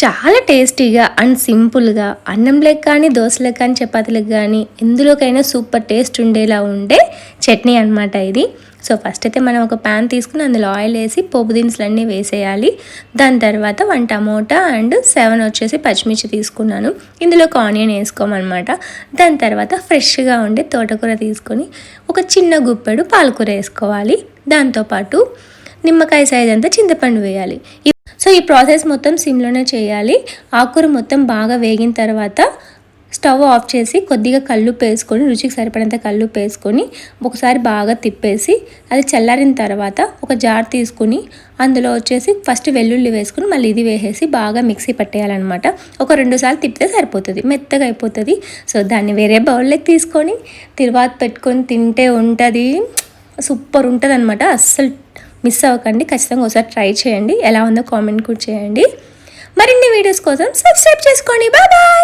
చాలా టేస్టీగా అండ్ సింపుల్గా. అన్నంలకు కానీ దోశలకు కానీ చపాతీలకు కానీ ఎందులోకైనా సూపర్ టేస్ట్ ఉండేలా ఉండే చట్నీ అనమాట ఇది. సో ఫస్ట్ అయితే మనం ఒక ప్యాన్ తీసుకుని అందులో ఆయిల్ వేసి పోపు దినుసులన్నీ వేసేయాలి. దాని తర్వాత వన్ టమోటా అండ్ సెవెన్ వచ్చేసి పచ్చిమిర్చి తీసుకున్నాను. ఇందులో ఒక ఆనియన్ వేసుకోమన్నమాట. దాని తర్వాత ఫ్రెష్గా ఉండే తోటకూర తీసుకొని ఒక చిన్న గుప్పెడు పాలకూర వేసుకోవాలి. దాంతోపాటు నిమ్మకాయ సైజ్ అంతా చింతపండు వేయాలి. సో ఈ ప్రాసెస్ మొత్తం సిమ్లోనే చేయాలి. ఆకుకూర మొత్తం బాగా వేగిన తర్వాత స్టవ్ ఆఫ్ చేసి కొద్దిగా కళ్ళు వేసుకొని రుచికి సరిపడంత కళ్ళు వేసుకొని ఒకసారి బాగా తిప్పేసి అది చల్లారిన తర్వాత ఒక జార్ తీసుకుని అందులో వచ్చేసి ఫస్ట్ వెల్లుల్లి వేసుకుని మళ్ళీ ఇది వేసేసి బాగా మిక్సీ పట్టేయాలన్నమాట. ఒక రెండు సార్లు తిప్పితే సరిపోతుంది. మెత్తగా అయిపోతుంది. సో దాన్ని వేరే బౌల్లోకి తీసుకొని తిరువాత పెట్టుకొని తింటే ఉంటుంది. సూపర్ ఉంటుంది అనమాట అస్సలు మిస్ అవ్వకండి ఖచ్చితంగా ఒకసారి ట్రై చేయండి. ఎలా ఉందో కామెంట్ కూడా చేయండి. మరిన్ని వీడియోస్ కోసం సబ్స్క్రైబ్ చేసుకోండి. బాయ్